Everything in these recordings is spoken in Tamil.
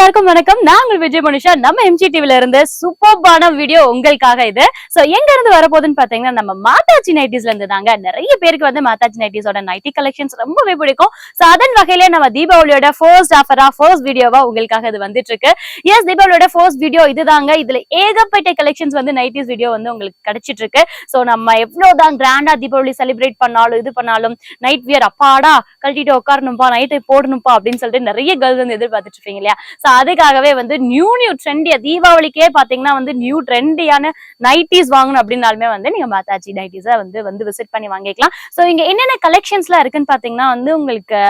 எல்லாருக்கும் வணக்கம். நான் உங்கள் விஜய் மனுஷா. நம்ம எம்ஜி டிவில இருந்து சூப்பர்பான வீடியோ உங்களுக்காக இது. சோ எங்க இருந்து வரப்போகுதுன்னு பாத்தீங்கன்னா நம்ம மாதாஜி நைட்டிஸ்ல இருந்து தாங்க. நிறைய பேருக்கு வந்து மாதாஜி நைட்டிஸோட நைட்டி கலெக்ஷன்ஸ் ரொம்பவே பிடிக்கும். சோ அதன் வகையில நம்ம தீபாவளியோட ஃபர்ஸ்ட் ஆஃபரா ஃபர்ஸ்ட் வீடியோவா உங்களுக்காக இது வந்துட்டு இருக்கு எஸ் தீபாவளியோட ஃபர்ஸ்ட் வீடியோ இதுதாங்க. இதுல ஏகப்பட்ட கலெக்ஷன்ஸ் வந்து நைட்டிஸ் வீடியோ வந்து உங்களுக்கு கிடைச்சிட்டு இருக்கு சோ நம்ம எவ்வளவுதான் கிராண்டா தீபாவளி செலிப்ரேட் பண்ணாலும் இது பண்ணாலும் நைட் வியர் அப்பாடா கழட்டிட்டு உட்காரணும்பா நைட்டு போடணும்பா அப்படின்னு சொல்லிட்டு நிறைய கேர்ள்ஸ் வந்து எதிர்பார்த்துட்டு இருப்பீங்க இல்லையா? அதுக்காகவே வந்து நியூ நியூ ட்ரெண்டியா தீபாவளிக்கே பாத்தீங்கன்னா வந்து நியூ ட்ரெண்டியான நைட்டிஸ் வாங்கணும் அப்படின்னாலுமே வந்து நீங்க மாதாஜி நைட்டிஸை வந்து வந்து விசிட் பண்ணி வாங்கிக்கலாம். ஸோ இங்க என்னென்ன கலெக்ஷன்ஸ்லாம் இருக்குன்னு பாத்தீங்கன்னா வந்து உங்களுக்கு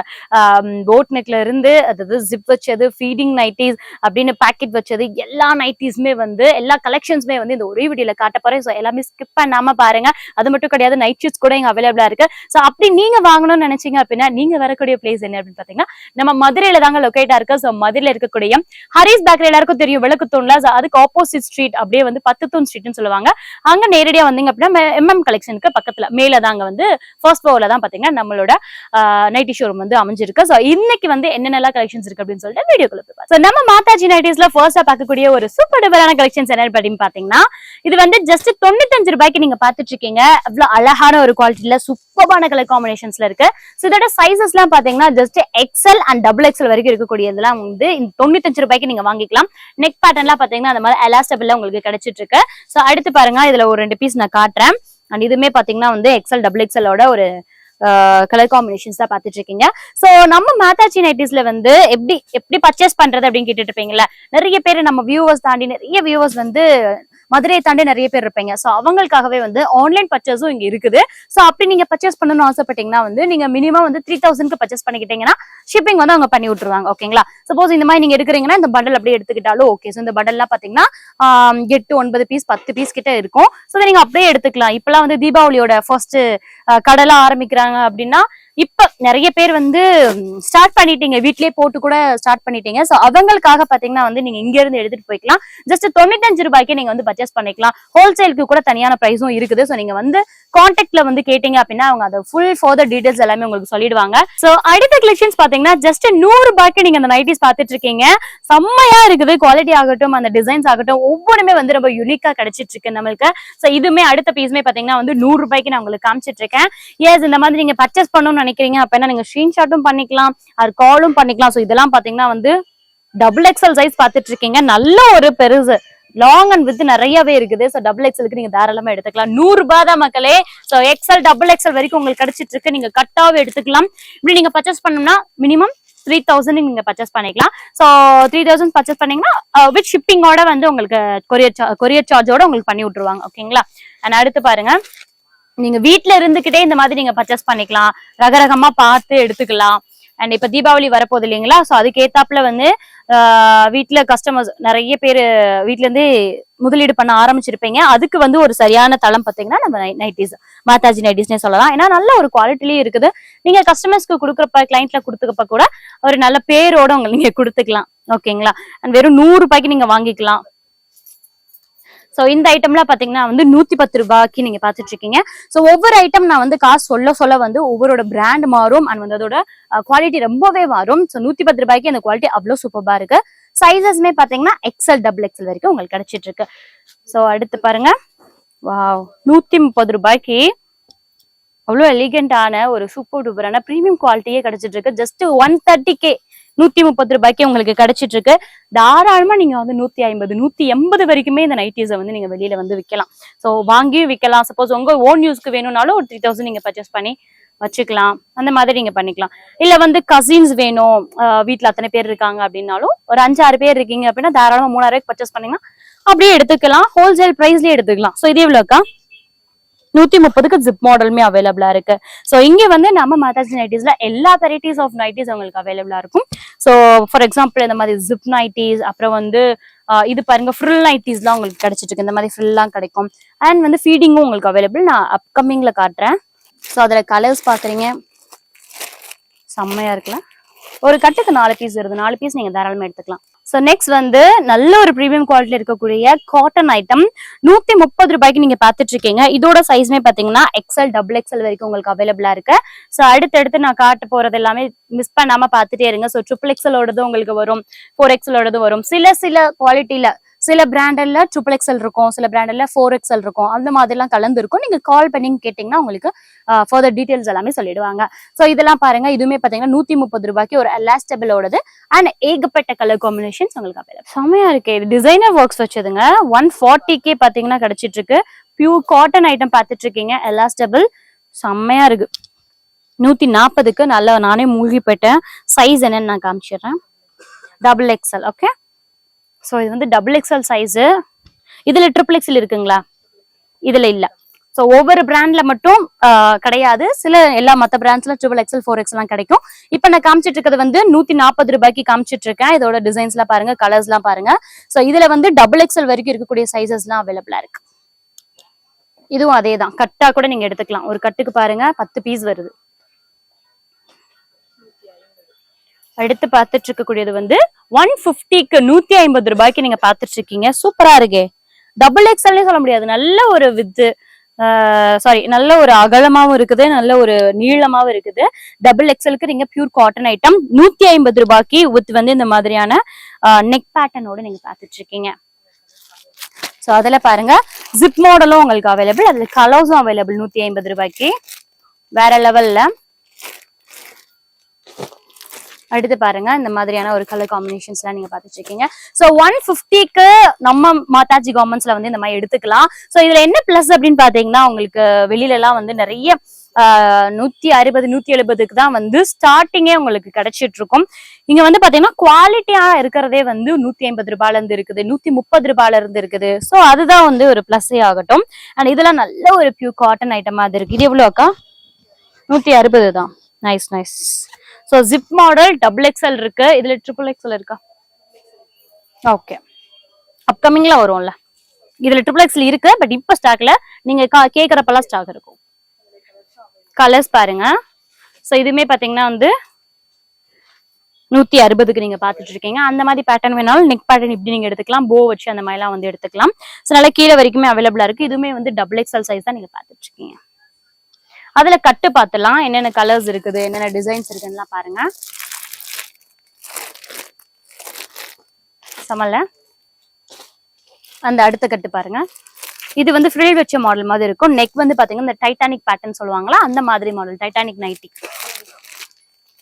போட் நெக்ல இருந்து அதாவது ஜிப் வச்சது ஃபீடிங் நைட்டிஸ் அப்படின்னு பேக்கெட் வச்சது எல்லா நைட்டிஸுமே வந்து எல்லா கலெக்ஷன்ஸுமே வந்து இந்த ஒரே வீடியோல காட்ட போறேன். ஸோ எல்லாமே ஸ்கிப் பண்ணாம பாருங்க. அது மட்டும் கிடையாது நைட் ஷூட்ஸ் கூட இங்க அவைலபிளா இருக்கு. ஸோ அப்படி நீங்க வாங்கணும்னு நினைச்சீங்க அப்படின்னா நீங்க வரக்கூடிய பிளேஸ் என்ன அப்படின்னு பாத்தீங்கன்னா நம்ம மதுரையில தாங்க லொக்கேட்டா இருக்கு. ஸோ மதுரையில இருக்கக்கூடிய ஹரிஸ் பேக்கரி எல்லாருக்கும் தெரியும் விளக்கு தூண்ல. அதுக்கு ஆப்போசிட் ஸ்ட்ரீட் அப்படியே வந்து பத்து தூண் ஸ்ட்ரீட்னு சொல்லுவாங்க. அங்க நேரடியா வந்தீங்க அப்படின்னா எம்எம் கலெக்ஷனுக்கு பக்கத்துல மேல தாங்க வந்து ஃபர்ஸ்ட் ஃப்ளோர்ல தான் பாத்தீங்கன்னா நம்மளோட நைட்டி ஷோரூம் வந்து அமைஞ்சிருக்கு. ஸோ இன்னைக்கு வந்து என்னென்னலாம் கலெக்ஷன்ஸ் இருக்கு அப்படின்னு சொல்லிட்டு வீடியோக்குள்ள போய் நம்ம மாதாஜி நைட்டிஸ்ல ஃபர்ஸ்டா பார்க்கக்கூடிய ஒரு சூப்பர் டூப்பரான கலெக்ஷன்ஸ் என்ன அப்படின்னு பாத்தீங்கன்னா இது வந்து ஜஸ்ட் தொண்ணூத்தஞ்சு ரூபாய்க்கு நீங்க பாத்துட்டு இருக்கீங்க. அவ்வளவு அழகான ஒரு குவாலிட்டியில சூப்பரான கலர் காம்பினேஷன்ஸ்ல இருக்கு. ஸோ இதோட சைசஸ் எல்லாம் பாத்தீங்கன்னா just XL and double XL வரைக்கும் இருக்கக்கூடியதெல்லாம் வந்து இந்த தொண்ணூத்தஞ்சு ரூபாய்க்கு நீங்க வாங்கிக்கலாம். நெக் பேட்டர்ன்லாம் பாத்தீங்கன்னா அந்த மாதிரி எலாஸ்டபிள்ல உங்களுக்கு கிடைச்சிட்டு இருக்கு ஸோ அடுத்து பாருங்க இதுல ஒரு ரெண்டு பீஸ் நான் காட்டுறேன். அண்ட் இதுமே பாத்தீங்கன்னா வந்து எக்ஸல் டபுள் எக்ஸலோட ஒரு கலர் காம்பினேஷன்ஸ் தான் பாத்துட்டு இருக்கீங்க சோ நம்ம மேத்தாச்சி நைட்டிஸ்ல வந்து எப்படி எப்படி பர்ச்சேஸ் பண்றது அப்படின்னு கேட்டுட்டு இருப்பீங்களா நிறைய பேர் நம்ம வியூவர்ஸ் தாண்டி நிறைய வியூவர்ஸ் வந்து மதுரையை தாண்டி நிறைய பேர் இருப்பீங்க. சோ அவங்களுக்காகவே வந்து ஆன்லைன் பர்ச்சேஸும் இங்க இருக்குது. ஸோ அப்படி நீங்க பர்ச்சேஸ் பண்ணணும்னு ஆசைப்பட்டீங்கன்னா வந்து நீங்க மினிமம் வந்து த்ரீ தௌசண்ட்க்கு பர்ச்சேஸ் பண்ணிக்கிட்டீங்கன்னா ஷிப்பிங் வந்து அவங்க பண்ணி விட்டுருவாங்க. ஓகேங்களா சப்போஸ் இந்த மாதிரி நீங்க எடுக்கிறீங்கன்னா இந்த பண்டல் அப்படியே எடுத்துக்கிட்டாலும் ஓகே ஸோ இந்த பண்டல்லாம் பாத்தீங்கன்னா எட்டு ஒன்பது பீஸ் பத்து பீஸ் கிட்ட இருக்கும். ஸோ நீங்க அப்படியே எடுத்துக்கலாம். இப்பெல்லாம் வந்து தீபாவளியோட ஃபர்ஸ்ட் கடலாம் ஆரம்பிக்கிறாங்க அப்படின்னா இப்ப நிறைய பேர் வந்து ஸ்டார்ட் பண்ணிட்டீங்க. வீட்லயே போட்டு கூட ஸ்டார்ட் பண்ணிட்டீங்க. சோ அவங்களுக்காக பாத்தீங்கன்னா வந்து நீங்க இங்க இருந்து எடுத்துட்டு போய்க்கலாம். ஜஸ்ட் தொண்ணூத்தஞ்சு ரூபாய்க்கு நீங்க வந்து பர்ச்சேஸ் பண்ணிக்கலாம். ஹோல்சேலுக்கு கூட தனியான பிரைஸும் இருக்குது. சோ நீங்க வந்து கான்டாக்ட்ல வந்து கேட்டீங்க அப்படின்னா அவங்க அதை ஃபுல் ஃபர்தர் டீடைல்ஸ் எல்லாமே உங்களுக்கு சொல்லிடுவாங்க. சோ அடுத்த கலெக்ஷன்ஸ் பாத்தீங்கன்னா ஜஸ்ட் நூறு ரூபாய்க்கு நீங்க அந்த நைட்டிஸ் பாத்துட்டு இருக்கீங்க. செம்மையா இருக்குது. குவாலிட்டி ஆகட்டும் அந்த டிசைன்ஸ் ஆகட்டும் ஒவ்வொருமே வந்து ரொம்ப யூனிக்கா கிடைச்சிட்டு இருக்கு நம்மளுக்கு. சோ இதுமே அடுத்த பீஸ்மே பாத்தீங்கன்னா வந்து நூறு ரூபாய்க்கு நான் உங்களுக்கு காமிச்சிட்டு இருக்கேன். எஸ் இந்த மாதிரி நீங்க பர்ச்சேஸ் பண்ணணும்னு நினைக்கிறீங்க அப்படின்னா நீங்க ஸ்கிரீன்ஷாட்டும் பண்ணிக்கலாம் அது காலும் பண்ணிக்கலாம். சோ இதெல்லாம் பாத்தீங்கன்னா வந்து டபுள் எக்ஸல் சைஸ் பாத்துட்டு இருக்கீங்க. நல்ல ஒரு பெருசு. லாங் அண்ட் வித் நிறையவே இருக்குது. ஸோ டபுள் எக்ஸலுக்கு நீங்க தாராளமா எடுத்துக்கலாம். நூறு ரூபாய் தான் மக்களே. ஸோ எக்ஸல் டபுள் எக்ஸல் வரைக்கும் உங்களுக்கு கிடைச்சிட்டு இருக்கு. நீங்க கட்டாவே எடுத்துக்கலாம். இப்படி நீங்க பர்ச்சேஸ் பண்ணோம்னா மினிமம் த்ரீ தௌசண்ட் நீங்க பர்ச்சேஸ் பண்ணிக்கலாம். ஸோ த்ரீ தௌசண்ட் பர்ச்சேஸ் பண்ணீங்கன்னா uh, வித் ஷிப்பிங்கோட வந்து உங்களுக்கு கொரியர் கொரியர் சார்ஜோட உங்களுக்கு பண்ணி விட்டுருவாங்க. ஓகேங்களா அண்ட் அடுத்து பாருங்க. நீங்க வீட்டுல இருந்துகிட்டே இந்த மாதிரி நீங்க பர்ச்சேஸ் பண்ணிக்கலாம். ரகரகமா பார்த்து எடுத்துக்கலாம். அண்ட் இப்ப தீபாவளி வரப்போகுது இல்லைங்களா? ஸோ அதுக்கு ஏத்தாப்புல வந்து வீட்டில் கஸ்டமர்ஸ் நிறைய பேர் வீட்ல இருந்து முதலீடு பண்ண ஆரம்பிச்சிருப்பீங்க. அதுக்கு வந்து ஒரு சரியான தளம் பார்த்தீங்கன்னா நம்ம நைட்டிஸ் மாதாஜி நைட்டிஸ்னே சொல்லலாம். ஏன்னா நல்ல ஒரு குவாலிட்டிலயும் இருக்குது. நீங்க கஸ்டமர்ஸ்க்கு கொடுக்குறப்ப கிளைண்ட்ல கொடுத்துக்கப்ப கூட ஒரு நல்ல பேரோட உங்களுக்கு நீங்க கொடுத்துக்கலாம். ஓகேங்களா அண்ட் வெறும் நூறு ரூபாய்க்கு நீங்க வாங்கிக்கலாம். ஸோ இந்த ஐட்டம்லாம் பார்த்தீங்கன்னா வந்து நூற்றி பத்து ரூபாய்க்கு நீங்கள் பார்த்துட்டு இருக்கீங்க ஸோ ஒவ்வொரு ஐட்டம் நான் வந்து காசு சொல்ல சொல்ல வந்து ஒவ்வொரோட பிராண்ட் மாறும் அண்ட் வந்து அதோட குவாலிட்டி ரொம்பவே மாறும். ஸோ நூற்றி பத்து ரூபாய்க்கு அந்த குவாலிட்டி அவ்வளோ சூப்பராக இருக்கு. சைஸஸ்மே பார்த்தீங்கன்னா எக்ஸல் டபுள் எக்ஸல் வரைக்கும் உங்களுக்கு கிடைச்சிட்டு இருக்கு ஸோ அடுத்து பாருங்க. வாவ் நூற்றி முப்பது ரூபாய்க்கு அவ்வளோ எலிகண்டான ஒரு சூப்பர் டூப்பரான ப்ரீமியம் குவாலிட்டியே கிடைச்சிட்டு இருக்கு ஜஸ்ட் ஒன் தேர்ட்டி கே நூத்தி முப்பது ரூபாய்க்கு உங்களுக்கு கிடைச்சிட்டு இருக்கு தாராளமா நீங்க வந்து நூத்தி ஐம்பது நூத்தி எண்பது வரைக்குமே இந்த நைட்டிஸை வந்து நீங்க வெளியில வந்து விற்கலாம் ஸோ வாங்கியும் விற்கலாம் சப்போஸ் உங்க ஓன் யூஸ்க்கு வேணும்னாலும் ஒரு த்ரீ தௌசண்ட் நீங்க பர்ச்சேஸ் பண்ணி வச்சுக்கலாம். அந்த மாதிரி நீங்க பண்ணிக்கலாம். இல்ல வந்து கசின்ஸ் வேணும். வீட்டுல அத்தனை பேர் இருக்காங்க அப்படின்னாலும் ஒரு அஞ்சு ஆறு பேர் இருக்கீங்க அப்படின்னா தாராளமா மூணாயிரம் பர்ச்சேஸ் பண்ணீங்கன்னா அப்படியே எடுத்துக்கலாம். ஹோல்சேல் பிரைஸ்லயே எடுத்துக்கலாம். ஸோ இது எவ்வளோக்கா நூத்தி முப்பதுக்கு ஜிப் மாடலுமே அவைலபிளா இருக்கு. சோ இங்க வந்து நம்ம மாதாஜி நைட்டிஸ்ல எல்லா வெரைட்டிஸ் ஆஃப் நைட்டிஸ் உங்களுக்கு அவைலபிளா இருக்கும். சோ ஃபார் எக்ஸாம்பிள் இந்த மாதிரி ஜிப் நைட்டிஸ் அப்புறம் வந்து இது பாருங்க ஃப்ரில் நைட்டிஸ்லாம் உங்களுக்கு கிடைச்சிட்டு இருக்கு இந்த மாதிரி ஃப்ரில்லாம் கிடைக்கும். அண்ட் வந்து ஃபீடிங்கும் உங்களுக்கு அவைலபிள் நான் அப்கமிங்ல காட்டுறேன். ஸோ அதுல கலர்ஸ் பாக்குறீங்க. செம்மையா இருக்குல்ல? ஒரு கட்டுக்கு நாலு பீஸ் வருது நாலு பீஸ் நீங்க தாராளமா எடுத்துக்கலாம். ஸோ நெக்ஸ்ட் வந்து நல்ல ஒரு ப்ரீமியம் குவாலிட்டியில் இருக்கக்கூடிய காட்டன் ஐட்டம் நூற்றி முப்பது ரூபாய்க்கு நீங்கள் பார்த்துட்டு இருக்கீங்க. இதோட சைஸ்மே பார்த்தீங்கன்னா எக்ஸல் டபுள் எக்ஸல் வரைக்கும் உங்களுக்கு அவைலபிளாக இருக்கு. ஸோ அடுத்தடுத்து நான் காட்ட போகிறது எல்லாமே மிஸ் பண்ணாமல் பார்த்துட்டே இருங்க. ஸோ ட்ரிபிள் எக்ஸலோடதும் உங்களுக்கு வரும் ஃபோர் எக்ஸலோடது வரும். சில சில குவாலிட்டியில் சில பிராண்டல்ல ட்ரிபிள் எக்ஸல் இருக்கும் சில பிராண்டல்ல ஃபோர் எக்ஸல் இருக்கும். அந்த மாதிரிலாம் கலந்து இருக்கும் நீங்க கால் பண்ணி கேட்டீங்கன்னா உங்களுக்கு ஃபர்தர் டீடைல்ஸ் எல்லாமே சொல்லிடுவாங்க. ஸோ இதெல்லாம் பாருங்க. இதுவுமே பாத்தீங்கன்னா நூத்தி முப்பது ரூபாய்க்கு ஒரு எலாஸ்டபிளோடது அண்ட் ஏகப்பட்ட கலர் காம்பினேஷன்ஸ் உங்களுக்கு அவைலபிள் செம்மையா இருக்கு. இது டிசைனர் ஒர்க்ஸ் வச்சதுங்க. ஒன் ஃபார்ட்டிக்கே பாத்தீங்கன்னா கிடைச்சிட்டு இருக்கு பியூர் காட்டன் ஐட்டம் பார்த்துட்டு இருக்கீங்க எலாஸ்டபிள் செம்மையா இருக்கு. நூத்தி நாற்பதுக்கு நல்லா நானே மூழ்கி போயிட்டேன். சைஸ் என்னன்னு நான் காமிச்சிடுறேன். டபுள் எக்ஸல் ஓகே ஸோ இது வந்து டபுள் எக்ஸ்எல் சைஸு இதில் ட்ரிபிள் எக்ஸ்எல் இருக்குங்களா? இதில் இல்லை. ஸோ ஒவ்வொரு பிராண்ட்ல மட்டும் ஆஹ், கிடையாது. சில எல்லா மற்ற பிராண்ட்ஸ்ல ட்ரிபிள் எக்ஸ்எல் ஃபோர் எக்ஸ்லாம் கிடைக்கும். இப்போ நான் காமிச்சிட்டு இருக்கிறது வந்து நூற்றி நாற்பது ரூபாய்க்கு காமிச்சிட்டு இருக்கேன். இதோட டிசைன்ஸ்லாம் பாருங்க கலர்ஸ்லாம் பாருங்க. ஸோ இதுல வந்து டபுள் எக்ஸ்எல் வரைக்கும் இருக்கக்கூடிய சைஸஸ்லாம் அவைலபிளா இருக்கு. இதுவும் அதே தான் கட்டாக கூட நீங்க எடுத்துக்கலாம். ஒரு கட்டுக்கு பாருங்க பத்து பீஸ் வருது. அடுத்து பார்த்துட்டு இருக்கக்கூடியது வந்து ஒன் பிப்டிக்கு நூத்தி ஐம்பது ரூபாய்க்கு நீங்க பார்த்துட்டு இருக்கீங்க சூப்பரா இருக்கே. டபுள் எக்ஸல்னே சொல்ல முடியாது. நல்ல ஒரு வித்து சாரி நல்ல ஒரு அகலமாவும் இருக்குது நல்ல ஒரு நீளமாவும் இருக்குது. டபுள் எக்ஸ்எலுக்கு நீங்க பியூர் காட்டன் ஐட்டம் நூத்தி ஐம்பது ரூபாய்க்கு வித் வந்து இந்த மாதிரியான நெக் பேட்டர்னோட நீங்க பார்த்துட்டு இருக்கீங்க ஸோ அதில் பாருங்க. ஜிப் மாடலும் உங்களுக்கு அவைலபிள் அதுல கலர்ஸும் அவைலபிள் நூத்தி ஐம்பது ரூபாய்க்கு. வேற லெவல்ல அடுத்து பாருங்க இந்த மாதிரியான ஒரு கலர் காம்பினேஷன்ஸ்லாம் நீங்க பார்த்துட்டு இருக்கீங்க. ஸோ ஒன் ஃபிஃப்டிக்கு நம்ம மாதாஜி கவர்மெண்ட்ஸ்ல வந்து இந்த மாதிரி எடுத்துக்கலாம். ஸோ இதுல என்ன பிளஸ் அப்படின்னு பாத்தீங்கன்னா உங்களுக்கு வெளியில எல்லாம் வந்து நிறைய நூத்தி அறுபது நூத்தி எழுபதுக்கு தான் வந்து ஸ்டார்டிங்கே உங்களுக்கு கிடைச்சிட்டு இருக்கும். இங்க வந்து பாத்தீங்கன்னா குவாலிட்டியா இருக்கிறதே வந்து நூத்தி ஐம்பது ரூபாயில இருந்து இருக்குது நூத்தி முப்பது ரூபாயில இருந்து இருக்குது. ஸோ அதுதான் வந்து ஒரு பிளஸ்ஸே ஆகட்டும். அண்ட் இதெல்லாம் நல்ல ஒரு பியூ காட்டன் ஐட்டமா இருக்கு. இது எவ்வளோ அக்கா? நூத்தி அறுபது தான். Nice nice so zip model double XL இருக்கு. இதுல ட்ரிபிள் எக்ஸ்எல் இருக்கா? ஓகே அப்கமிங்ல வரும்ல. இதுல ட்ரிபிள் எக்ஸ்எல் இருக்கு பட் இப்போ ஸ்டாக்ல நீங்க கா- கேக்குறப்பெல்லாம் ஸ்டாக் இருக்கும். கலர்ஸ் பாருங்க. ஸோ இதுவுமே பாத்தீங்கன்னா வந்து நூத்தி அறுபதுக்கு நீங்க பாத்துட்டு இருக்கீங்க. அந்த மாதிரி பேட்டர்ன் வேணாலும் நெக் பேட்டர்ன் இப்படி நீங்க எடுத்துக்கலாம். போ வச்சு அந்த மாதிரிலாம் வந்து எடுத்துக்கலாம். ஸோ நல்லா கீழே வரைக்குமே அவைலபிளா இருக்கு. இதுவுமே வந்து டபுள் எக்ஸ்எல் சைஸ் தான் நீங்க பாத்துட்டு இருக்கீங்க. அதுல கட்டு பார்த்துலாம் என்னென்ன கலர்ஸ் இருக்குது என்னென்ன டிசைன்ஸ் இருக்குன்னுலாம் பாருங்க. சமல்ல அந்த அடுத்த கட்டு பாருங்க. இது வந்து ஃப்ரில் வச்ச மாடல் மாதிரி இருக்கும். நெக் வந்து பாத்தீங்கன்னா இந்த டைட்டானிக் பேட்டர்ன் சொல்லுவாங்களா? அந்த மாதிரி மாடல் டைட்டானிக் நைட்டி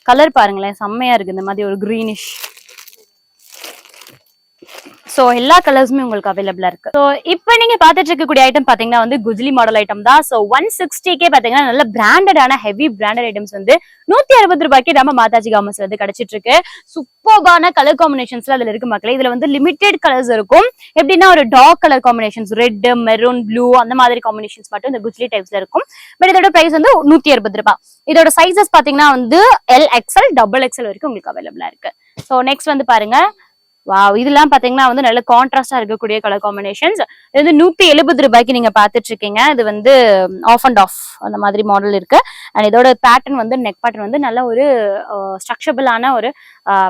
கலர் பாருங்களேன் செம்மையா இருக்கு. இந்த மாதிரி ஒரு கிரீனிஷ் சோ எல்லா கலர்ஸுமே உங்களுக்கு அவைலபிளா இருக்கு. சோ இப்போ நீங்க பாத்துட்டு இருக்கக்கூடிய ஐட்டம் பாத்தீங்கன்னா வந்து குஜ்லி மாடல் ஐட்டம் தான். சோ ஒன் சிக்ஸ்டிக்கே பாத்தீங்கன்னா நல்ல பிராண்டடான ஹெவி பிராண்டட் ஐட்டம்ஸ் வந்து நூத்தி அறுபது ரூபாய்க்கு நம்ம மாதாஜி காமர்ஸ்ல வந்து கிடைச்சிட்டு இருக்கு. சூப்பர்பான கலர் காம்பினேஷன்ஸ்ல அதுல இருக்கு மக்களே. இதுல வந்து லிமிடெட் கலர்ஸ் இருக்கும். எப்படின்னா ஒரு dark colour combinations red maroon blue அந்த மாதிரி காம்பினேஷன்ஸ் மட்டும் இந்த குஜ்லி டைப்ஸ்ல இருக்கும். பட் இதோட பிரைஸ் வந்து நூத்தி அறுபது ரூபாய். இதோட சைசஸ் பாத்தீங்கன்னா வந்து எல் எக்ஸ்எல் டபுள் எக்ஸ்எல் வரைக்கும் உங்களுக்கு அவைலபிளா இருக்கு. ஸோ நெக்ஸ்ட் வந்து பாருங்க. வாவ் இதெல்லாம் பாத்தீங்கன்னா வந்து நல்ல கான்ட்ராஸ்டா இருக்கக்கூடிய கலர் காம்பினேஷன்ஸ் இது வந்து நூத்தி எழுபது ரூபாய்க்கு நீங்க பாத்துட்டு இருக்கீங்க. இது வந்து ஆஃப் அண்ட் ஆஃப் அந்த மாதிரி மாடல் இருக்கு. அண்ட் இதோட பேட்டர்ன் வந்து நெக் பேட்டர்ன் வந்து நல்ல ஒரு ஸ்ட்ரக்சபிளான ஒரு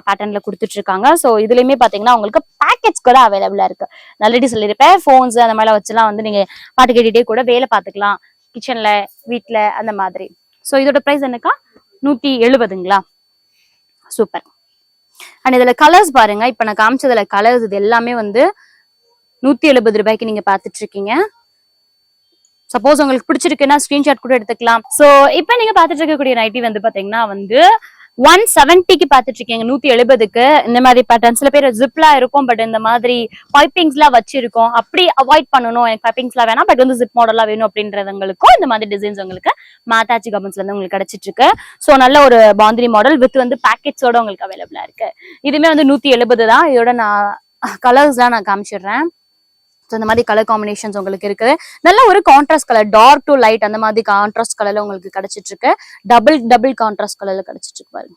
பேட்டர்ன்ல கொடுத்துட்டு இருக்காங்க. ஸோ இதுலயுமே பாத்தீங்கன்னா உங்களுக்கு பேக்கெட்ஸ் கூட அவைலபிளா இருக்கு. நல்லடி சொல்லியிருப்பேன் ஃபோன்ஸ் அந்த மாதிரிலாம் வச்சுலாம் வந்து நீங்க பாட்டு கேட்டுட்டே கூட வேலை பார்த்துக்கலாம் கிச்சன்ல வீட்டுல அந்த மாதிரி. ஸோ இதோட ப்ரைஸ் என்னக்கா? நூத்தி எழுபதுங்களா? சூப்பர் அண்ட் இதுல கலர்ஸ் பாருங்க. இப்ப நான் காமிச்சதுல கலர்ஸ் இது எல்லாமே வந்து நூத்தி எழுபது ரூபாய்க்கு நீங்க பாத்துட்டு இருக்கீங்க சப்போஸ் உங்களுக்கு பிடிச்சிருக்குன்னா ஸ்கிரீன்ஷாட் கூட எடுத்துக்கலாம். சோ இப்போ நீங்க பாத்துட்டு இருக்கக்கூடிய நைட்டி வந்து பாத்தீங்கன்னா வந்து ஒன் செவன்ட்டிக்கு பார்த்துட்டு இருக்கீங்க நூத்தி எழுபதுக்கு. இந்த மாதிரி பேட்டர்ன் சில பேர் ஜிப்லாம் இருக்கும் பட் இந்த மாதிரி பைப்பிங்ஸ் எல்லாம் வச்சிருக்கோம். அப்படி அவாய்ட் பண்ணணும். எனக்கு பைப்பிங்ஸ் எல்லாம் வேணாம் பட் வந்து ஜிப் மாடலா வேணும் அப்படின்றவங்களுக்கும் இந்த மாதிரி டிசைன்ஸ் உங்களுக்கு மாத்தாச்சி கமெண்ட்ஸ்ல இருந்து உங்களுக்கு கிடைச்சிட்டு இருக்கு சோ நல்ல ஒரு பாந்தினி மாடல் வித் வந்து பேக்கெட்ஸோட உங்களுக்கு அவைலபிளா இருக்கு. இதுமே வந்து நூத்தி எழுபது தான். இதோட நான் கலர்ஸ் தான் நான் காமிச்சிடுறேன். ஸோ இந்த மாதிரி கலர் காம்பினேஷன்ஸ் உங்களுக்கு இருக்குது. நல்ல ஒரு contrast colour dark to light அந்த மாதிரி கான்ட்ராஸ்ட் கலர்ல உங்களுக்கு கிடைச்சிட்டு இருக்கு டபுள் டபுள் கான்ட்ராஸ்ட் கலர்ல கிடைச்சிட்டு இருக்கு பாருங்க.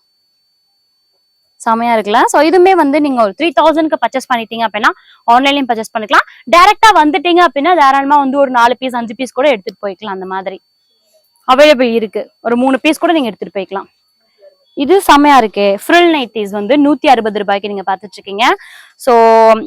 செமையா இருக்கலாம். ஸோ இதுமே வந்து நீங்க ஒரு த்ரீ தௌசண்ட்க்கு பர்ச்சேஸ் பண்ணிட்டீங்க அப்படின்னா ஆன்லைன்லயும் பர்ச்சேஸ் பண்ணிக்கலாம். டேரக்டா வந்துட்டீங்க அப்படின்னா தாராளமா வந்து ஒரு நாலு பீஸ் அஞ்சு பீஸ் கூட எடுத்துட்டு போய்க்கலாம் அந்த மாதிரி. அவைலபிள் இருக்கு. ஒரு மூணு பீஸ் கூட நீங்க எடுத்துட்டு போய்க்கலாம். இது செம்மையா இருக்கு. ஃப்ரில் நைட்டிஸ் வந்து நூத்தி அறுபது ரூபாய்க்கு நீங்க பாத்துட்டு இருக்கீங்க சோ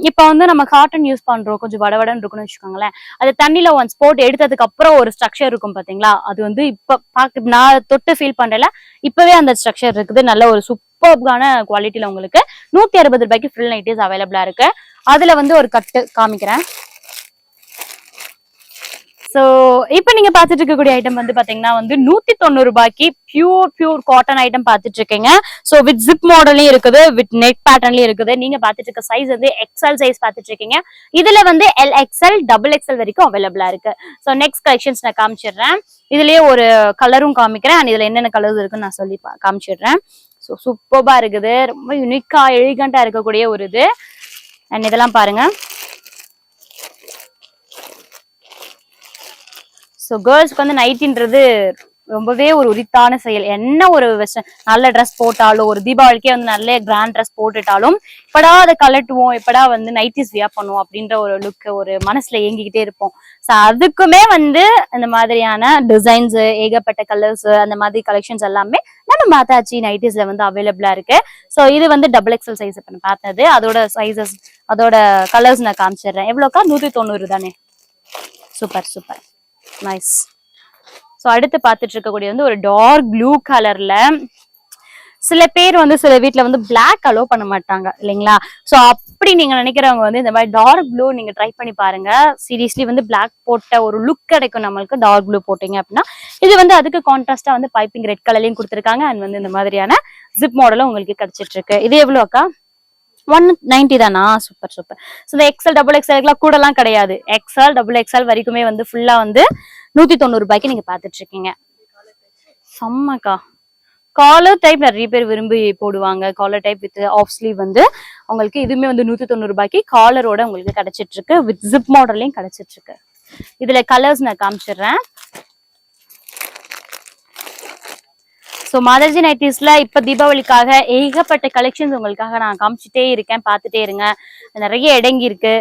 இப்போ வந்து நம்ம காட்டன் யூஸ் பண்றோம். கொஞ்சம் வடவடன்னு இருக்கும்னு வச்சுக்கோங்களேன். அது தண்ணியில ஒன்ஸ் போட்டு எடுத்ததுக்கு அப்புறம் ஒரு ஸ்ட்ரக்சர் இருக்கும் பாத்தீங்களா? அது வந்து இப்ப பாக்க நான் தொட்டு ஃபீல் பண்றல இப்பவே அந்த ஸ்ட்ரக்சர் இருக்குது. நல்ல ஒரு சூப்பர்பான குவாலிட்டியில உங்களுக்கு நூத்தி அறுபது ரூபாய்க்கு ஃப்ரில் நைட்டிஸ் அவைலபிளா இருக்கு. அதுல வந்து ஒரு கட்டு காமிக்கிறேன். ஸோ இப்போ நீங்க பார்த்துட்டு இருக்கக்கூடிய ஐட்டம் வந்து பாத்தீங்கன்னா வந்து நூத்தி தொண்ணூறு ரூபாய்க்கு பியூர் பியூர் காட்டன் ஐட்டம் பார்த்துட்டு இருக்கீங்க ஸோ வித் ஜிப் மாடலையும் இருக்குது வித் நெட் பேட்டர்ன்லயும் இருக்குது. நீங்க பார்த்துட்டு இருக்க சைஸ் வந்து எக்ஸ்எல் சைஸ் பார்த்துட்டு இருக்கீங்க இதுல வந்து எல் எக்ஸ்எல் டபுள் எக்ஸ்எல் வரைக்கும் அவைலபிளா இருக்கு. ஸோ நெக்ஸ்ட் கலெக்ஷன்ஸ் நான் காமிச்சிடுறேன். இதுலயே ஒரு கலரும் காமிக்கிறேன். அண்ட் இதுல என்னென்ன கலர்ஸ் இருக்குன்னு நான் சொல்லி பா- காமிச்சிடுறேன். ஸோ சூப்பர்பா இருக்குது. ரொம்ப யூனிக்கா எலிகண்டா இருக்கக்கூடிய ஒரு இது. அண்ட் இதெல்லாம் பாருங்க. ஸோ கேர்ள்ஸ்க்கு வந்து நைட்டின்றது ரொம்பவே ஒரு உரித்தான செயல். என்ன ஒரு வெஸ்டர்ன் நல்ல ட்ரெஸ் போட்டாலும் ஒரு தீபாவளிக்கே வந்து நல்ல கிராண்ட் ட்ரெஸ் போட்டுட்டாலும் எப்படா அதை கலட்டுவோம் எப்படா வந்து நைட்டிஸ் வியா பண்ணுவோம்? அப்படின்ற ஒரு லுக் ஒரு மனசுல ஏங்கிக்கிட்டே இருப்போம். ஸோ அதுக்குமே வந்து இந்த மாதிரியான டிசைன்ஸ் ஏகப்பட்ட கலர்ஸ் அந்த மாதிரி கலெக்ஷன்ஸ் எல்லாமே நம்ம மாத்தாச்சி நைட்டிஸ்ல வந்து அவைலபிளா இருக்கு. ஸோ இது வந்து டபுள் எக்ஸல் சைஸ் இப்போ நான் பார்த்தது. அதோட சைஸஸ் அதோட கலர்ஸ் நான் காமிச்சிடுறேன். எவ்வளோக்கா? நூத்தி தொண்ணூறு தானே. Super super. நைஸ் ஸோ அடுத்து பார்த்துட்டு இருக்கக்கூடிய வந்து ஒரு டார்க் ப்ளூ கலர்ல சில பேர் வந்து சில வீட்டில் வந்து பிளாக் அலோவ் பண்ண மாட்டாங்க இல்லைங்களா? ஸோ அப்படி நீங்கள் நினைக்கிறவங்க வந்து இந்த மாதிரி டார்க் ப்ளூ நீங்கள் ட்ரை பண்ணி பாருங்க. சீரியஸ்லி வந்து பிளாக் போட்ட ஒரு லுக் கிடைக்கும் நம்மளுக்கு டார்க் ப்ளூ போட்டீங்க அப்படின்னா. இது வந்து அதுக்கு கான்ட்ராஸ்டாக வந்து பைப்பிங் ரெட் கலர்லையும் கொடுத்துருக்காங்க. அண்ட் வந்து இந்த மாதிரியான ஜிப் மாடலும் உங்களுக்கு கிடைச்சிட்டு இருக்கு இது எவ்வளோ அக்கா? ஒன் நைன்டி தானா? சூப்பர் சூப்பர் ஸோ இந்த எக்ஸல் டபுள் எக்ஸல்க்குலாம் கூடலாம் கிடையாது. எக்ஸல் டபுள் எக்ஸல் வரைக்குமே வந்து ஃபுல்லா வந்து நூத்தி தொண்ணூறு ரூபாய்க்கு நீங்க பார்த்துட்டு இருக்கீங்க செம்மக்கா. காலர் டைப் நிறைய பேர் விரும்பி போடுவாங்க. Collar type with half sleeve வந்து உங்களுக்கு இதுவுமே வந்து நூத்தி தொண்ணூறு ரூபாய்க்கு காலரோட உங்களுக்கு கிடைச்சிட்டு இருக்கு வித் ஜிப் மாடல்லையும் கிடைச்சிட்டு இருக்கு இதுல கலர்ஸ் நான் காமிச்சிடுறேன். ஸோ மாதர்ஜி நைட்டிஸ்ல இப்போ தீபாவளிக்காக ஏகப்பட்ட கலெக்ஷன்ஸ் உங்களுக்காக நான் காமிச்சிட்டே இருக்கேன். பார்த்துட்டே இருங்க. நிறைய இடங்கி இருக்கு.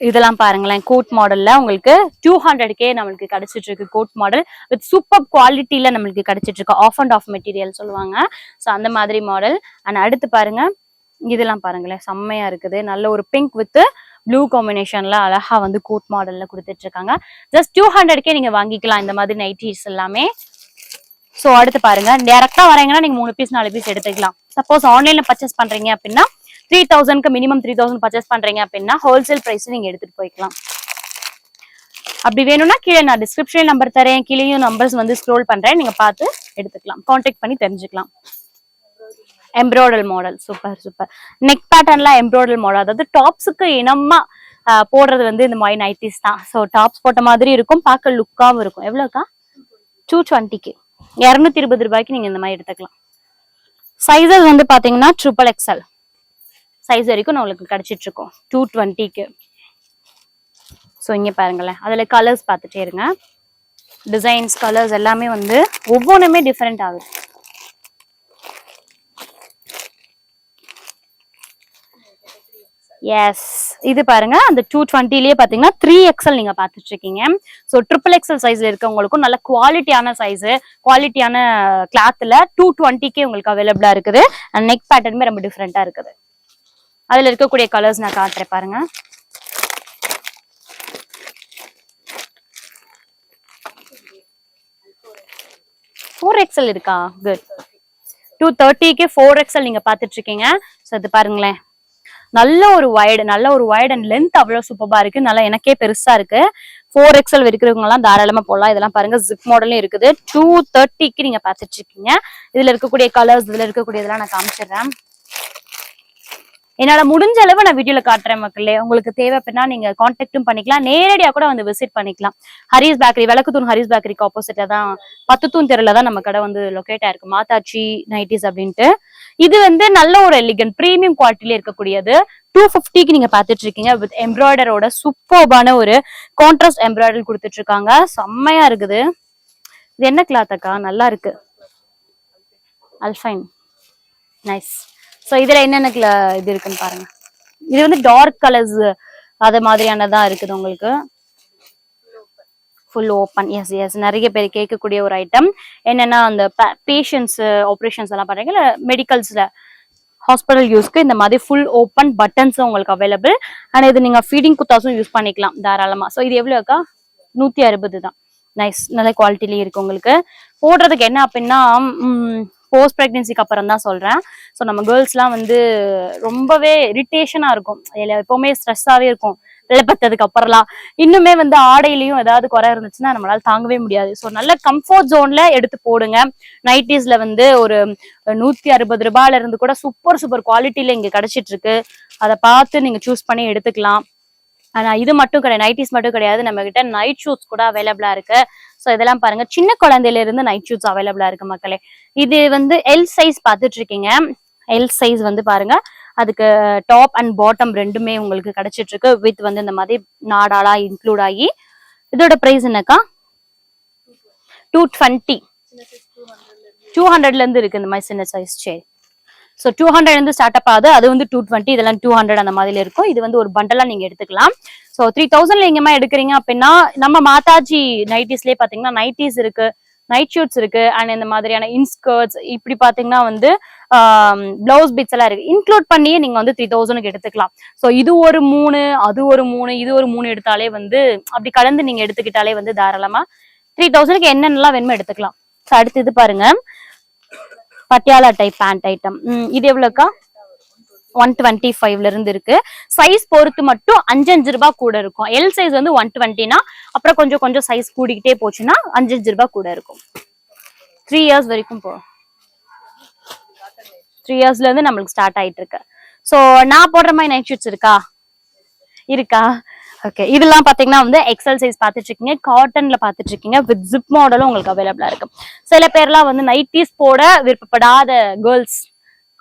இதெல்லாம் பாருங்களேன். கோட் மாடல்ல உங்களுக்கு டூ ஹண்ட்ரட்கே நம்மளுக்கு கிடைச்சிட்டு இருக்கு கோட் மாடல் வித் சூப்பர் குவாலிட்டியில நம்மளுக்கு கிடைச்சிட்டு இருக்கு. ஆஃப் அண்ட் ஆஃப் மெட்டீரியல் சொல்லுவாங்க. ஸோ அந்த மாதிரி மாடல் அண்ட் அடுத்து பாருங்க. இதெல்லாம் பாருங்களேன். செம்மையா இருக்குது. நல்ல ஒரு பிங்க் வித் ப்ளூ காம்பினேஷன்ல அழகா வந்து கோட் மாடல்ல கொடுத்துட்டு இருக்காங்க. ஜஸ்ட் டூ ஹண்ட்ரட்கே நீங்க வாங்கிக்கலாம். இந்த மாதிரி நைட்டிஸ் எல்லாமே ஸோ அடுத்து பாருங்க. டேரக்டா வரீங்கன்னா நீங்க மூணு பீஸ் நாலு பீஸ் எடுத்துக்கலாம். சப்போஸ் ஆன்லைன்ல பர்ச்சேஸ் பண்றீங்க அப்படின்னா த்ரீ தௌசண்ட்க்கு மினிமம் த்ரீ தௌசண்ட் பர்ச்சேஸ் பண்றீங்க அப்படின்னா ஹோல்சேல் பிரைஸ் நீங்க எடுத்துட்டு போய்க்கலாம். அப்படி வேணும்னா கீழே நான் டிஸ்கிரிப்ஷன் நம்பர் தரேன். கீழேயும் நம்பர்ஸ் வந்து ஸ்க்ரோல் பண்றேன். நீங்க பார்த்து எடுத்துக்கலாம். காண்டாக்ட் பண்ணி தெரிஞ்சுக்கலாம். Embroidery model super super neck பேட்டர்ன்லாம் embroidery model அதாவது டாப்ஸுக்கு இனமா போடுறது வந்து இந்த மாதிரி நைட்டிஸ் தான். ஸோ டாப்ஸ் போட்ட மாதிரி இருக்கும். பார்க்க லுக்காகவும் இருக்கும். எவ்வளோக்கா டூ டுவெண்ட்டிக்கு இரநூத்தி இருபது ரூபாய்க்கு நீங்க இந்த மாதிரி எடுத்துக்கலாம். சைஸஸ் வந்து பாத்தீங்கன்னா ட்ரிபிள் எக்ஸ்எல் சைஸ் வரைக்கும் நம்மளுக்கு கிடைச்சிட்டு இருக்கோம். டூ டுவெண்ட்டிக்கு ஸோ இங்க பாருங்களேன். அதுல கலர்ஸ் பார்த்துட்டே இருங்க. டிசைன்ஸ் கலர்ஸ் எல்லாமே வந்து ஒவ்வொன்றுமே டிஃப்ரெண்ட் ஆகுது. எஸ் இது பாருங்க அந்த டூ டுவெண்ட்டிலேயே பார்த்தீங்கன்னா த்ரீ எக்ஸல் நீங்கள் பார்த்துட்டு இருக்கீங்க ஸோ ட்ரிபிள் எக்ஸல் சைஸில் இருக்கவங்களுக்கும் நல்ல குவாலிட்டியான சைஸு குவாலிட்டியான கிளாத்தில் டூ டுவெண்ட்டிக்கே உங்களுக்கு அவைலபிளாக இருக்குது. அண்ட் நெக் பேட்டர்னுமே ரொம்ப டிஃப்ரெண்ட்டாக இருக்குது. அதில் இருக்கக்கூடிய கலர்ஸ் நான் காட்டுறேன் பாருங்க. ஃபோர் எக்ஸல் இருக்கா? குட் டூ தேர்ட்டிக்கு ஃபோர் எக்ஸல் நீங்கள் பார்த்துட்ருக்கீங்க இருக்கீங்க ஸோ இது பாருங்களேன். நல்ல ஒரு ஒயர்டு நல்ல ஒரு வயடு அண்ட் லென்த் அவ்வளவு சூப்பராக இருக்கு. நல்லா எனக்கே பெருசா இருக்கு. ஃபோர் எக்ஸல் இருக்கிறவங்கலாம் தாராளமா போடலாம். இதெல்லாம் பாருங்க ஜிப் மாடலும் இருக்குது. டூ தேர்ட்டிக்கு நீங்க பாத்துட்டு இருக்கீங்க. இதுல இருக்கக்கூடிய கலர்ஸ் இதுல இருக்கக்கூடிய இதெல்லாம் நான் காமிச்சிடுறேன். என்னோட முடிஞ்ச அளவு நான் வீடியோல காட்டுறேன் மக்களே. உங்களுக்கு தேவை அப்படின்னா நீங்க கான்டாக்டும் பண்ணிக்கலாம். நேரடியா கூட வந்து விசிட் பண்ணிக்கலாம். ஹரிஸ் பேக்கரி விளக்குத்தூண் ஹரிஸ் பேக்கரிக்கு ஆப்போசிட்ல தான் பத்துத்தூண் தெருல தான் நம்ம கடை வந்து லொக்கேட் ஆயிருக்கு. மாதாச்சி நைட்டிஸ் அப்படின்ட்டு. இது வந்து நல்ல ஒரு எலிகன் பிரீமியம் குவாலிட்டியில இருக்கக்கூடியது. டூ ஃபிஃப்டிக்கு நீங்க பாத்துட்டு இருக்கீங்க வித் எம்ப்ராய்டரோட சூப்பர்பான ஒரு கான்ட்ராஸ்ட் எம்ப்ராய்டரி கொடுத்துட்டு இருக்காங்க செம்மையா இருக்குது. இது என்ன கிளாத் அக்கா? நல்லா இருக்கு. அல்ஃபைன் நைஸ் ஸோ இதில் என்னென்ன இது இருக்குன்னு பாருங்க. இது வந்து டார்க் கலர்ஸ் அது மாதிரியானதான் இருக்குது உங்களுக்கு. ஃபுல் ஓப்பன் எஸ் எஸ் நிறைய பேர் கேட்கக்கூடிய ஒரு ஐட்டம் என்னன்னா அந்த பேஷண்ட்ஸ் ஆப்ரேஷன்ஸ் எல்லாம் பண்றீங்க மெடிக்கல்ஸில் ஹாஸ்பிட்டல் யூஸ்க்கு இந்த மாதிரி ஃபுல் ஓப்பன் பட்டன்ஸும் உங்களுக்கு அவைலபிள் அண்ட் இது நீங்கள் ஃபீடிங் குத்தாஸும் யூஸ் பண்ணிக்கலாம் தாராளமாக ஸோ இது எவ்வளோ இருக்கா நூற்றி அறுபது தான். நைஸ் நல்ல குவாலிட்டிலேயே இருக்கு உங்களுக்கு. போடுறதுக்கு என்ன அப்படின்னா போஸ்ட் ப்ரெக்னென்சிக்கு அப்புறம் தான் சொல்கிறேன் ஸோ நம்ம கேர்ள்ஸ்லாம் வந்து ரொம்பவே இரிட்டேஷனாக இருக்கும். இல்ல எப்போவுமே ஸ்ட்ரெஸ்ஸாகவே இருக்கும். வெள்ளப்பத்ததுக்கு அப்புறம்லாம். இன்னுமே வந்து ஆடையிலையும் ஏதாவது குறை இருந்துச்சுன்னா நம்மளால தாங்கவே முடியாது. ஸோ நல்ல கம்ஃபர்ட் ஜோன்ல எடுத்து போடுங்க. நைட்டிஸ்ல வந்து ஒரு நூத்தி அறுபது ரூபாயில இருந்து கூட சூப்பர் சூப்பர் குவாலிட்டியில இங்க கிடைச்சிட்டு இருக்கு. அதை பார்த்து நீங்க சூஸ் பண்ணி எடுத்துக்கலாம். ஆனா இது மட்டும் கிடையாது. நைட்டிஸ் மட்டும் கிடையாது. நம்ம கிட்ட நைட் ஷூஸ் கூட அவைலபிளா இருக்கு. ஸோ இதெல்லாம் பாருங்க. சின்ன குழந்தையில இருந்து நைட் ஷூஸ் அவைலபிளா இருக்கு மக்களே. இது வந்து எல் சைஸ் பார்த்துட்டு இருக்கீங்க எல் சைஸ் வந்து பாருங்க. அதுக்கு டாப் அண்ட் பாட்டம் ரெண்டுமே உங்களுக்கு கிடைச்சிட்டு இருக்கு வித் வந்து இந்த மாதிரி நாடாலா இன்க்ளூட் ஆகி இதோட ப்ரைஸ் என்னக்கா? டூ டுவெண்ட்டி டூ ஹண்ட்ரட்ல இருந்து இருக்கு இந்த மாதிரி சின்ன சைஸ் சரி ஸோ டூ ஹண்ட்ரட்லேருந்து ஸ்டார்ட் அப் ஆகுது. அது வந்து டூ டுவெண்ட்டி இதெல்லாம் டூ ஹண்ட்ரட் அந்த மாதிரி இருக்கும். இது வந்து ஒரு பண்டலாக நீங்க எடுத்துக்கலாம். ஸோ த்ரீ தௌசண்ட்ல எங்கேயுமா எடுக்கிறீங்க அப்படின்னா நம்ம மாதாஜி நைட்டிஸ்லேயே பாத்தீங்கன்னா நைட்டிஸ் இருக்கு நைட் ஷூட்ஸ் இருக்கு அண்ட் இந்த மாதிரியான இன்ஸ்கர்ட்ஸ் இப்படி பாத்தீங்கன்னா வந்து பிளவுஸ் பிட்ஸ் எல்லாம் இருக்கு. இன்க்ளூட் பண்ணியே நீங்க வந்து த்ரீ தௌசண்ட்க்கு எடுத்துக்கலாம். ஸோ இது ஒரு மூணு அது ஒரு மூணு இது ஒரு மூணு எடுத்தாலே வந்து அப்படி கலந்து நீங்க எடுத்துக்கிட்டாலே வந்து தாராளமா த்ரீ தௌசண்ட்க்கு என்னென்னலாம் வேணுமோ எடுத்துக்கலாம். ஸோ அடுத்து இது பாருங்க. பட்டியாலா டைப் பேண்ட் ஐட்டம் இது எவ்வளோக்கா ஒன் டுவெண்ட்டி ஃபைவ்ல இருந்து இருக்கு. சைஸ் பொறுத்து மட்டும் அஞ்சு அஞ்சு ரூபாய் கூட இருக்கும். எல் சைஸ் வந்து ஒன் டுவெண்ட்டினா அப்புறம் கொஞ்சம் கொஞ்சம் சைஸ் கூடிக்கிட்டே போச்சுன்னா அஞ்சு அஞ்சு ரூபாய் கூட இருக்கும். த்ரீ இயர்ஸ் வரைக்கும் போ. த்ரீ இயர்ஸ்ல இருந்து நம்மளுக்கு ஸ்டார்ட் ஆயிட்டு இருக்கு. ஸோ நான் போடுற மாதிரி நைட் ஷூட்ஸ் இருக்கா? இருக்கா? ஓகே இதெல்லாம் பாத்தீங்கன்னா வந்து எக்ஸல் சைஸ் பார்த்துட்டு இருக்கீங்க காட்டன்ல பார்த்துட்டு இருக்கீங்க வித் ஜிப் மாடலும் உங்களுக்கு அவைலபிளா இருக்கு. சில பேர்லாம் வந்து நைட்டிஸ் போட விருப்பப்படாத கேர்ள்ஸ்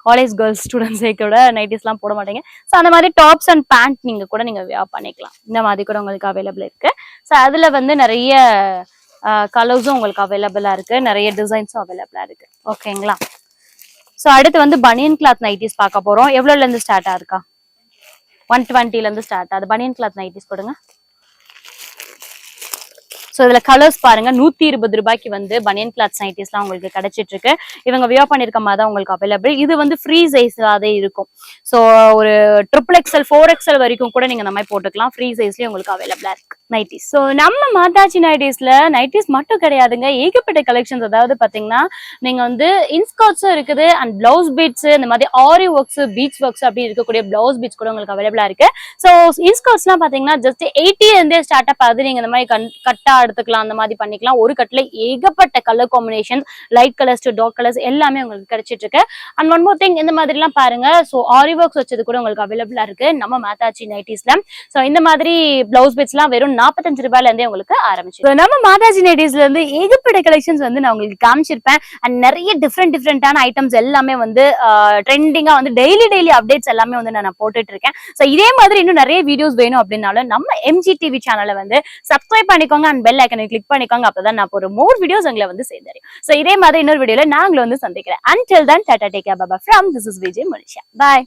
காலேஜ் கேர்ள்ஸ் ஸ்டூடெண்ட்ஸே கூட நைட்டிஸ்லாம் போட மாட்டீங்க. ஸோ அந்த மாதிரி டாப்ஸ் அண்ட் பேண்ட் நீங்கள் கூட நீங்கள் வியா பண்ணிக்கலாம். இந்த மாதிரி கூட உங்களுக்கு அவைலபிள் இருக்கு. ஸோ அதில் வந்து நிறைய கலர்ஸும் உங்களுக்கு அவைலபிளாக இருக்கு. நிறைய டிசைன்ஸும் அவைலபிளாக இருக்கு. ஓகேங்களா ஸோ அடுத்து வந்து பனியன் கிளாத் நைட்டிஸ் பார்க்க போகிறோம் எவ்வளோலேருந்து ஸ்டார்ட் ஆகிருக்கா ஒன் டுவெண்ட்டில இருந்து ஸ்டார்ட் அது பனியன் கிளாத் நைட்டிஸ் கொடுங்க ஸோ இதுல கலர்ஸ் பாருங்க. நூத்தி இருபது ரூபாய்க்கு வந்து பனியன் கிளாத் நைட்டிஸ்லாம் உங்களுக்கு கிடைச்சிட்டு இருக்கு இவங்க வியோ பண்ணிருக்க மாதிரி தான் உங்களுக்கு அவைலபிள் இது வந்து ஃப்ரீ சைஸாவே இருக்கும். ஸோ ஒரு ட்ரிபிள் எக்ஸ்எல் ஃபோர் எக்ஸ்எல் வரைக்கும் கூட நீங்க இந்த மாதிரி போட்டுக்கலாம். ஃப்ரீ சைஸ்லயும் உங்களுக்கு அவைலபிளா இருக்கு. நைட்டிஸ் ஸோ நம்ம மாதாஜி நைட்டிஸ்ல நைட்டிஸ் மட்டும் கிடையாதுங்க. ஏகப்பட்ட கலெக்ஷன்ஸ் அதாவது பாத்தீங்கன்னா நீங்க வந்து இன்ஸ்கர்ட்ஸும் இருக்குது. அண்ட் பிளவுஸ் பீட்ஸ் இந்த மாதிரி ஆரி ஒர்க்ஸ் பீச் ஒர்க்ஸ் அப்படி இருக்கக்கூடிய பிளவுஸ் பீட்ஸ் கூட உங்களுக்கு அவைலபிளா இருக்கு. ஸோ இன்ஸ்கர்ட்ஸ்லாம் பாத்தீங்கன்னா ஜஸ்ட் எயிட்டி இருந்தே ஸ்டார்ட் அப் ஆகுது. நீங்க இந்த மாதிரி கண் கட்டா எடுத்துக்கலாம் அந்த மாதிரி பண்ணிக்கலாம். ஒரு கட்டில் ஏகப்பட்ட colour combination light colours to dark colours எல்லாமே உங்களுக்கு கிடைச்சிட்டு இருக்கு அண்ட் ஒன் மோர் திங் இந்த மாதிரிலாம் பாருங்க. ஸோ ஆரி ஒர்க்ஸ் வச்சது கூட உங்களுக்கு அவைலபிளா இருக்கு. நம்ம மாதாச்சி நைட்டிஸ்ல ஸோ இந்த மாதிரி பிளவுஸ் பிட்ஸ்லாம் வெறும் நாற்பத்தஞ்சு ரூபாயில இருந்தே உங்களுக்கு ஆரம்பிச்சு நம்ம மாதாஜி நைட்டிஸ்ல இருந்து ஏகப்பட்ட கலெக்ஷன்ஸ் வந்து நான் உங்களுக்கு காமிச்சிருப்பேன். அண்ட் நிறைய டிஃப்ரெண்ட் டிஃப்ரெண்டான ஐட்டம்ஸ் எல்லாமே வந்து ட்ரெண்டிங்கா வந்து டெய்லி டெய்லி அப்டேட்ஸ் எல்லாமே வந்து நான் போட்டுட்டு இருக்கேன் ஸோ இதே மாதிரி இன்னும் நிறைய வீடியோஸ் வேணும் அப்படின்னாலும் நம்ம எம்ஜி டிவி சேனலை வந்து சப்ஸ்கிரைப் பண்ணிக்கோங்க. அண்ட் பெல் ஐக்கனை கிளிக் பண்ணிக்கோங்க. அப்பதான் நான் ஒரு மோர் வீடியோஸ் உங்களை வந்து சேர்ந்தேன் ஸோ இதே மாதிரி இன்னொரு வீடியோல நாங்களும் வந்து சந்திக்கிறேன். Until then tata take Baba from this is Vijay Manisha bye